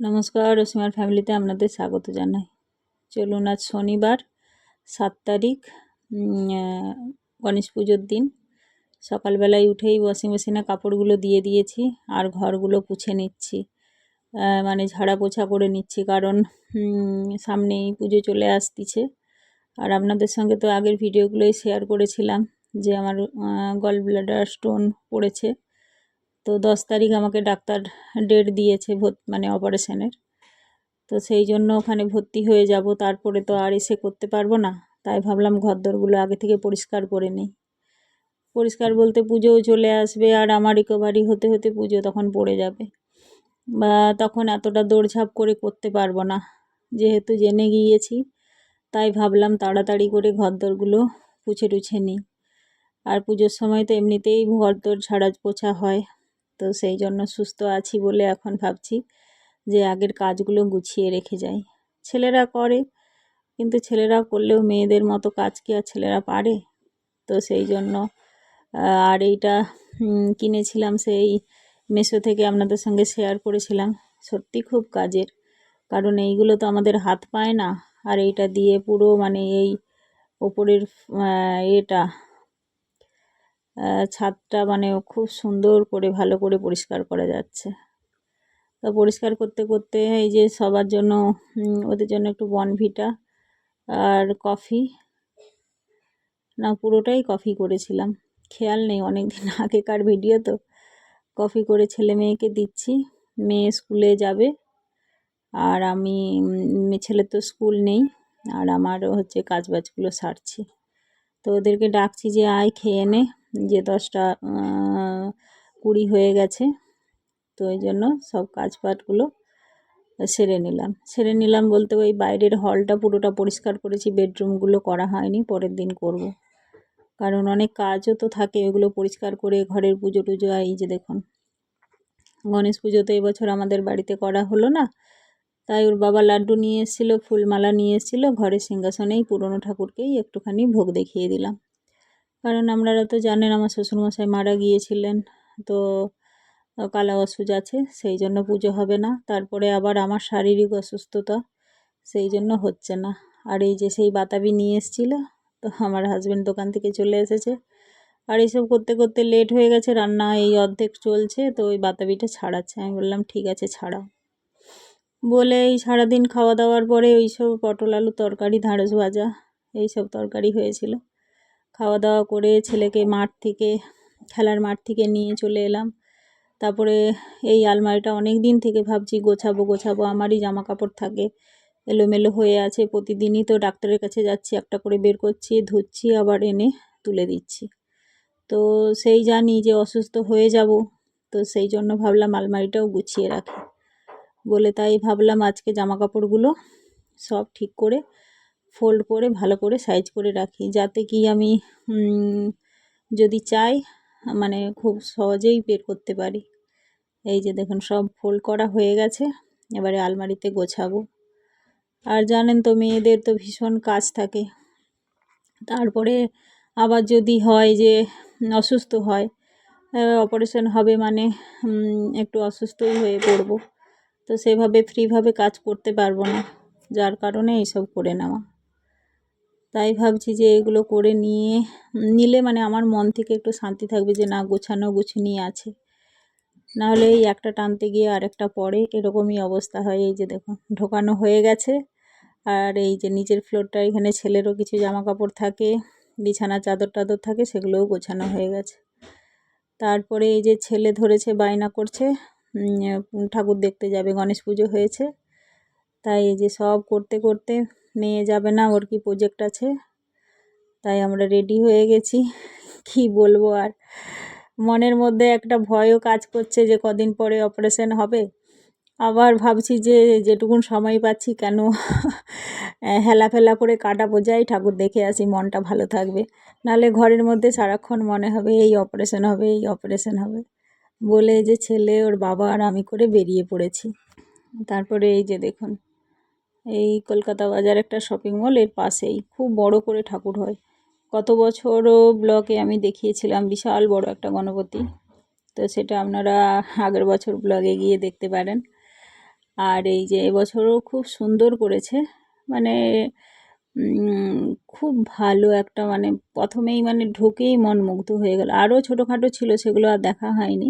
নমস্কার, রসিমার ফ্যামিলিতে আপনাদের স্বাগত জানাই। চলুন আজ শনিবার, সাত তারিখ গণেশ পুজোর দিন। সকালবেলায় উঠেই ওয়াশিং মেশিনে কাপড়গুলো দিয়ে দিয়েছি আর ঘরগুলো পুছে নিচ্ছি। মানে ঝাড়া পোছা করে নিচ্ছি কারণ সামনেই পুজো চলে আসতিছে। আর আপনাদের সঙ্গে তো আগের ভিডিওগুলোই শেয়ার করেছিলাম যে আমার গল ব্লাডার স্টোন পড়েছে। তো দশ তারিখ আমাকে ডাক্তার ডেট দিয়েছে মানে অপারেশনের। তো সেই জন্য ওখানে ভর্তি হয়ে যাব, তারপরে তো আর এসে করতে পারব না। তাই ভাবলাম ঘরদোরগুলো আগে থেকে পরিষ্কার করে নিই। পরিষ্কার বলতে পুজোও চলে আসবে, আর আমার রিকভারি হতে হতে পুজো তখন পড়ে যাবে। বা তখন এতটা দৌড়ঝাঁপ করে করতে পারব না। যেহেতু জেনে গিয়েছি, তাই ভাবলাম তাড়াতাড়ি করে ঘরদোরগুলো পুছে টুছে নিই। আর পুজোর সময় তো এমনিতেই ঘরদোর ঝাড়া পোছা হয়। তো সেই জন্য সুস্থ আছি বলে এখন ভাবছি যে আগের কাজগুলো গুছিয়ে রেখে যাই। ছেলেরা করে, কিন্তু ছেলেরা করলেও মেয়েদের মতো কাজ কি আর ছেলেরা পারে? তো সেই জন্য আর এইটা কিনেছিলাম সেই মেশো থেকে আপনাদের সঙ্গে শেয়ার করেছিলাম। সত্যি খুব কাজের, কারণ এইগুলো তো আমাদের হাত পায় না। আর এইটা দিয়ে পুরো মানে এই ওপরের এটা ছাদটা মানে খুব সুন্দর করে, ভালো করে পরিষ্কার করা যাচ্ছে। তো পরিষ্কার করতে করতে এই যে সবার জন্য ওদের জন্য একটু বনভিটা আর কফি। না, পুরোটাই কফি করেছিলাম। খেয়াল নেই অনেক দিন আগেকার ভিডিও তো। কফি করে ছেলে মেয়েকে দিচ্ছি, মেয়ে স্কুলে যাবে। আর আমি ছেলে তো স্কুল নেই, আর আমার হচ্ছে কাজ বাজগুলো সারছি। তো ওদেরকে ডাকছি যে, আয়, খেয়ে নে। যে দশটা কুড়ি হয়ে গেছে, তো ওই জন্য সব কাজবাজগুলো সেরে নিলাম সেরে নিলাম বলতে ওই বাইরের হলটা পুরোটা পরিষ্কার করেছি, বেডরুমগুলো করা হয়নি, পরের দিন করব। কারণ অনেক কাজও তো থাকে ওগুলো পরিষ্কার করে ঘরের পুজো টুজো এই যে দেখুন, গণেশ পুজো তো এবছর আমাদের বাড়িতে করা হলো না, তাই ওর বাবা লাড্ডু নিয়ে এসেছিল, ফুলমালা নিয়ে এসেছিল, ঘরের সিংহাসনেই পুরনো ঠাকুরকেই একটুখানি ভোগ দেখিয়ে দিলাম কারণ আপনারা তো জানেন আমার শ্বশুরমশাই মারা গিয়েছিলেন, তো কালা অসুজ আছে, সেই জন্য পুজো হবে না। তারপরে আবার আমার শারীরিক অসুস্থতা, সেই জন্য হচ্ছে না। আর এই যে সেই বাতাবি নিয়ে এসেছিল, তো আমার হাজব্যান্ড দোকান থেকে চলে এসেছে। আর এইসব করতে করতে লেট হয়ে গেছে, রান্না এই অর্ধেক চলছে, তো ওই বাতাবিটা ছাড়াচ্ছে। আমি বললাম, ঠিক আছে, ছাড়াও। বলে এই সারাদিন খাওয়া দাওয়ার পরে ওই সব পটল, আলু, তরকারি, ঢাঁড়স ভাজা এই সব তরকারি হয়েছিল। খাওয়া দাওয়া করে ছেলেকে মাঠ থেকে, খেলার মাঠ থেকে নিয়ে চলে এলাম। তারপরে এই আলমারিটা অনেক দিন থেকে ভাবছি গোছাবো গোছাবো, আমারই জামা কাপড় থাকে, এলোমেলো হয়ে আছে। প্রতিদিনই তো ডাক্তারের কাছে যাচ্ছি, একটা করে বের করছি, ধুচ্ছি, আবার এনে তুলে দিচ্ছি। তো সেই জানি যে অসুস্থ হয়ে যাব, তো সেই জন্য ভাবলাম আলমারিটাও গুছিয়ে রাখি। বলে তাই ভাবলাম আজকে জামা কাপড়গুলো সব ঠিক করে ফোল্ড করে, ভালো করে সাইজ করে রাখি। যাতে কি আমি যদি চাই মানে খুব সহজেই বের করতে পারি। এই যে দেখুন, সব ফোল্ড করা হয়ে গেছে। এবারে আলমারিতে গোছাবো। আর জানেন তো, মেয়েদের তো ভীষণ কাজ থাকে। তারপরে আবার যদি হয় যে, অসুস্থ হয় অপারেশন হবে মানে একটু অসুস্থই হয়ে পড়ব। তো সেভাবে ফ্রিভাবে কাজ করতে পারব না। যার কারণে এইসব করে নেওয়া। তাই ভাবছি যে এগুলো করে নিয়ে, নিলে মানে আমার মন থেকে একটু শান্তি থাকবে যে না, গোছানো গুছিয়ে আছে। নাহলে এই একটা টানতে গিয়ে আরেকটা পরে এরকমই অবস্থা হয়। এই যে দেখুন, ঢোকানো হয়ে গেছে। আর এই যে নিচের ফ্লোরটা, এখানে ছেলেরও কিছু জামা কাপড় থাকে, বিছানা চাদর টাদর থাকে, সেগুলোও গোছানো হয়ে গেছে। তারপরে এই যে ছেলে ধরেছে, বায়না করছে ঠাকুর দেখতে যাবে, গণেশ পুজো হয়েছে। তাই এই যে সব করতে করতে মেয়ে যাবে না, ওর কি প্রজেক্ট আছে? তাই আমরা রেডি হয়ে গেছি। কি বলব আর? মনের মধ্যে একটা ভয়ও কাজ করছে যে কদিন পরে অপারেশন হবে। আবার ভাবছি যে যেটুকুন সময় পাচ্ছি কেন হেলাফেলা করে কাটা বোঝাই ঠাকুর, দেখে আসি মনটা ভালো থাকবে। নাহলে ঘরের মধ্যে সারাক্ষণ মনে হবে, এই অপারেশন হবে, এই অপারেশন হবে। বলে যে ছেলে, ওর বাবা আর আমি করে বেরিয়ে পড়েছি। তারপরে এই যে দেখুন। এই কলকাতা বাজার একটা শপিং মল এর পাশেই। খুব বড় করে ঠাকুর হয়। গত বছরও ব্লগে আমি দেখিয়েছিলাম বিশাল বড় একটা গণপতি। তো সেটা আপনারা আগের বছর ব্লগে গিয়ে দেখতে পারেন। আর এই যে এবছরও খুব সুন্দর করেছে। মানে খুব ভালো একটা মানে প্রথমেই মানে ঢুকেই মন মুগ্ধ হয়ে গেল। আরও ছোটোখাটো ছিল, সেগুলো আর দেখা হয়নি।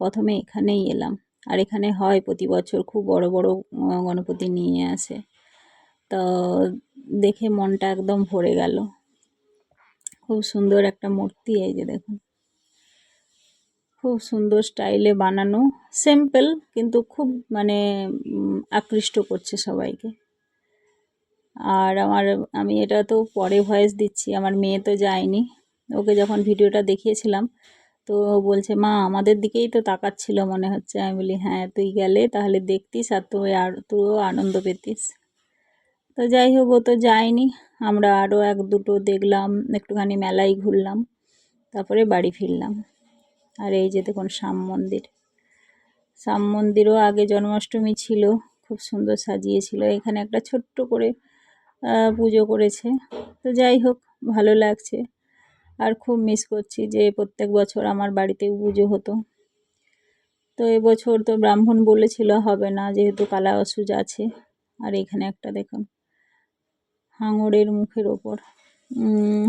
প্রথমে এখানেই এলাম। আর এখানে হয় প্রতি বছর খুব বড় বড় গণপতি নিয়ে আসে। তো দেখে মনটা একদম ভরে গেল। খুব সুন্দর একটা মূর্তি এই যে দেখুন। খুব সুন্দর স্টাইলে বানানো। সিম্পল কিন্তু খুব মানে আকৃষ্ট করছে সবাইকে। আর আমার, আমি এটা তো পরে ভয়েস দিচ্ছি, আমার মেয়ে তো যায়নি। ওকে যখন ভিডিওটা দেখিয়েছিলাম তো বলছে, মা, আমাদের দিকেই তো তাকাচ্ছিল মনে হচ্ছে। আমি বলি হ্যাঁ তুই গেলে তাহলে দেখতিস আর তুই আর তুইও আনন্দ পেতিস। তো যাই হোক, ও তো যায়নি। আমরা আরও এক দুটো দেখলাম, একটুখানি মেলায় ঘুরলাম, তারপরে বাড়ি ফিরলাম। আর এই যে দেখুন, শ্যাম মন্দির। শ্যাম মন্দিরও আগে জন্মাষ্টমী ছিল, খুব সুন্দর সাজিয়েছিল। এখানে একটা ছোট্ট করে পুজো করেছে। তো যাই হোক, ভালো লাগছে। আর খুব মিস করছি যে প্রত্যেক বছর আমার বাড়িতেও পুজো হতো। তো এবছর তো ব্রাহ্মণ বলেছিল হবে না, যেহেতু কালা অসুজ আছে। আর এখানে একটা দেখুন, হাঙরের মুখের ওপর।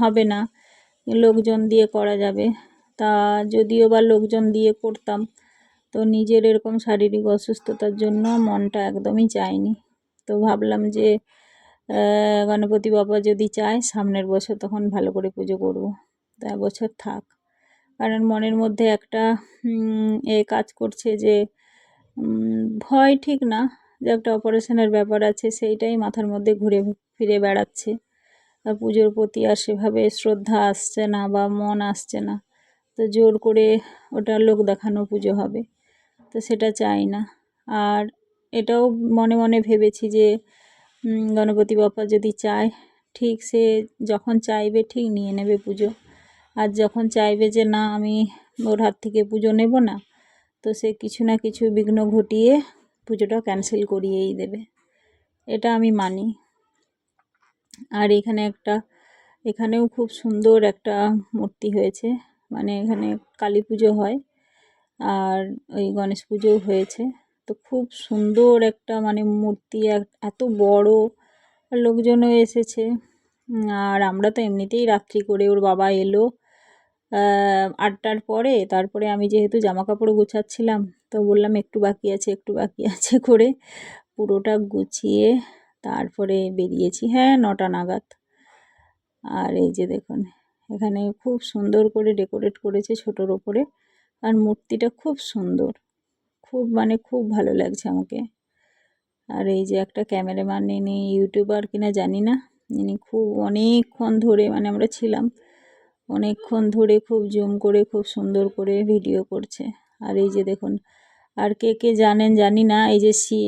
হবে না, লোকজন দিয়ে করা যাবে। তা যদিও বা লোকজন দিয়ে করতাম, তো নিজের এরকম শারীরিক অসুস্থতার জন্য মনটা একদমই চায়নি। তো ভাবলাম যে গণপতি বাবা যদি চায়, সামনের বছর তখন ভালো করে পুজো করব। তা বছর থাক। কারণ মনের মধ্যে একটা এ কাজ করছে যে ভয় ঠিক না যে একটা অপারেশনের ব্যাপার আছে, সেইটাই মাথার মধ্যে ঘুরে ফিরে বেড়াচ্ছে। আর পুজোর প্রতি আর সেভাবে শ্রদ্ধা আসছে না বা মন আসছে না। তো জোর করে ওটা লোক দেখানো পুজো হবে। তো সেটা চাই না। আর এটাও মনে মনে ভেবেছি যে গণপতি বাপ্পা যদি চায়, ঠিক সে যখন চাইবে ঠিক নিয়ে নেবে পুজো। আর যখন চাইবে যে না, আমি ওর হাত থেকে পুজো নেব না, তো সে কিছু না কিছু বিঘ্ন ঘটিয়ে পুজোটা ক্যান্সেল করিয়েই দেবে। এটা আমি মানি। আর এখানে একটা, এখানেও খুব সুন্দর একটা মূর্তি হয়েছে। মানে এখানে কালী পুজো হয় আর ওই গণেশ পুজোও হয়েছে। তো খুব সুন্দর একটা মানে মূর্তি এত বড় লোকজনও এসেছে। আর আমরা তো এমনিতেই রাত্রি করে ওর বাবা এলো আটটার পরে তারপরে আমি যেহেতু জামা কাপড় গুছাচ্ছিলাম, তো বললাম একটু বাকি আছে, একটু বাকি আছে করে পুরোটা গুছিয়ে তারপরে বেরিয়েছি। হ্যাঁ নটা নাগাদ। আর এই যে দেখুন, এখানে খুব সুন্দর করে ডেকোরেট করেছে ছোটোর ওপরে। আর মূর্তিটা খুব সুন্দর। খুব মানে খুব ভালো লাগছে আমাকে। আর এই যে একটা ক্যামেরাম্যান, ইনি ইউটিউবার কিনা জানি না। ইনি খুব অনেকক্ষণ ধরে মানে আমরা ছিলাম। অনেকক্ষণ ধরে খুব জুম করে খুব সুন্দর করে ভিডিও করছে। আর এই যে দেখুন আর কে কে জানেন জানি না এই যে শি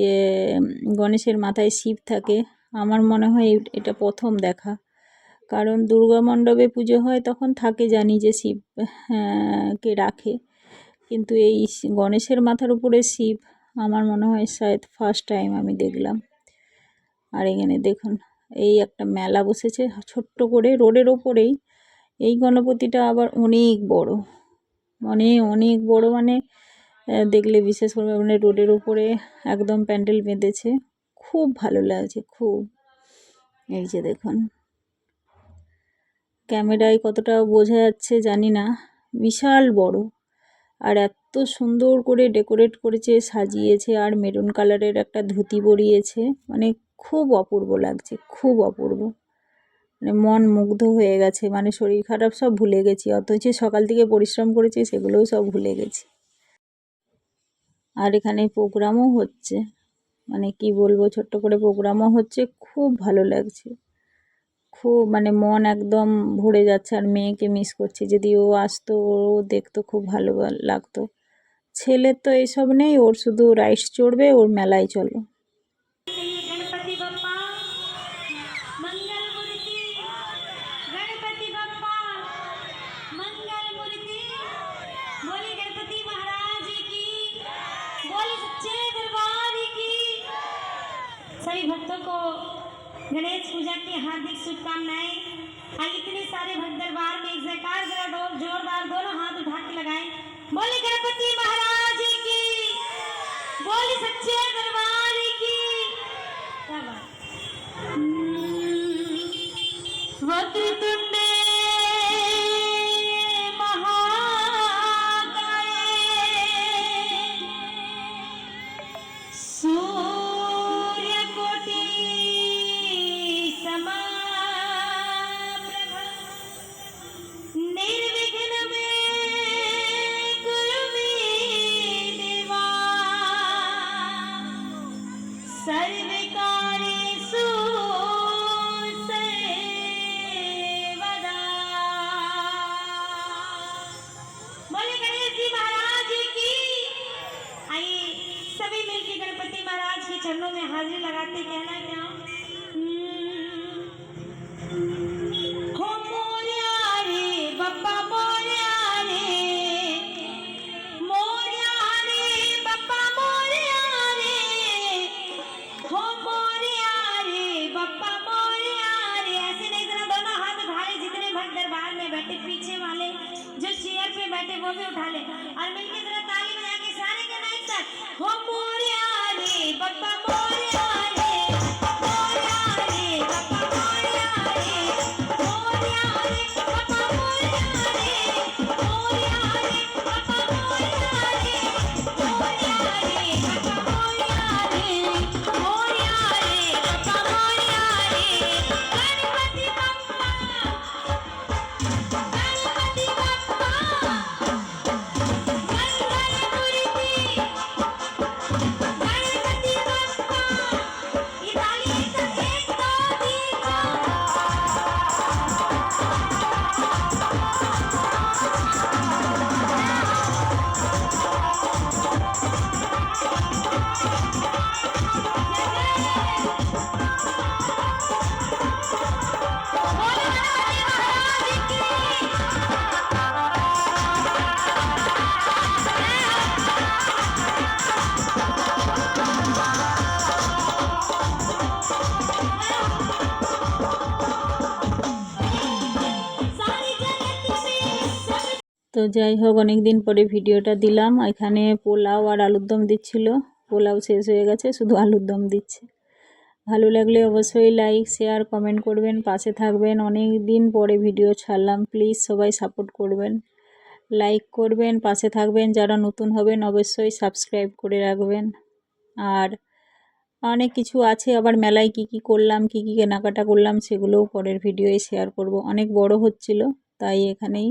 গণেশের মাথায় শিব থাকে আমার মনে হয় এটা প্রথম দেখা। কারণ দুর্গা মণ্ডপে পুজো হয় তখন থাকে জানি যে শিব হ্যাঁ, কে রাখে। কিন্তু এই গণেশের মাথার উপরে শিব আমার মনে হয় শায়দ ফার্স্ট টাইম আমি দেখলাম। আর এখানে দেখুন এই একটা মেলা বসেছে ছোট্ট করে রোডের ওপরেই। এই গণপতিটা আবার অনেক বড়। মানে অনেক বড় মানে দেখলে বিশেষ করে মানে রোডের উপরে একদম প্যান্ডেল বেঁধেছে। খুব ভালো লাগছে, খুব। এই যে দেখুন। ক্যামেরায় কতটা বোঝা যাচ্ছে জানি না, বিশাল বড়। আর এত সুন্দর করে ডেকোরেট করেছে, সাজিয়েছে আর মেরুন কালারের একটা ধুতি পরিয়েছে। মানে খুব অপূর্ব লাগছে, খুব অপূর্ব। মানে মন মুগ্ধ হয়ে গেছে মানে শরীর খারাপ সব ভুলে গেছি, অথচ সকাল থেকে পরিশ্রম করেছি, সেগুলোও সব ভুলে গেছি। আর এখানে প্রোগ্রামও হচ্ছে মানে কি বলব, ছোট্ট করে প্রোগ্রামও হচ্ছে, খুব ভালো লাগছে। খুব মানে মন একদম ভরে যাচ্ছে, আর মেয়েকে মিস করছি, যদি ও আসতো, ও দেখতো খুব ভালো লাগতো। ছেলের তো এইসব নেই, ওর শুধু রাইস চড়বে, ওর মেলায় চলো। सभी भक्तों को गणेश पूजा की हार्दिक शुभकामनाएँ। आई इतने सारे भक्त दरबार में एक जयकार जरा डोर जोरदार दोनों हाथ उठा के लगाए। बोले गणपति महाराज की। बोले सच्चे दरबार তো যাই হোক অনেক দিন পরে ভিডিওটা দিলাম। এখানে পোলাও আর আলুর দম দিচ্ছিল। পোলাও শেষ হয়ে গেছে, শুধু আলুর দম দিচ্ছে। ভালো লাগলে অবশ্যই লাইক শেয়ার কমেন্ট করবেন, পাশে থাকবেন। অনেক দিন পরে ভিডিও ছাড়লাম প্লিজ সবাই সাপোর্ট করবেন। লাইক করবেন, পাশে থাকবেন। যারা নতুন হবেন, অবশ্যই সাবস্ক্রাইব করে রাখবেন। আর অনেক কিছু আছে, আবার মেলায় কি কি করলাম, কি কি কেনাকাটা করলাম, সেগুলোও পরের ভিডিওয়ে শেয়ার করব। অনেক বড় হচ্ছিল, তাই এখানেই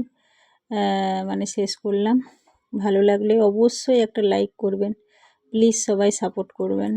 মানে শেষ করলাম। ভালো লাগলে অবশ্যই একটা লাইক করবেন। প্লিজ সবাই সাপোর্ট করবেন।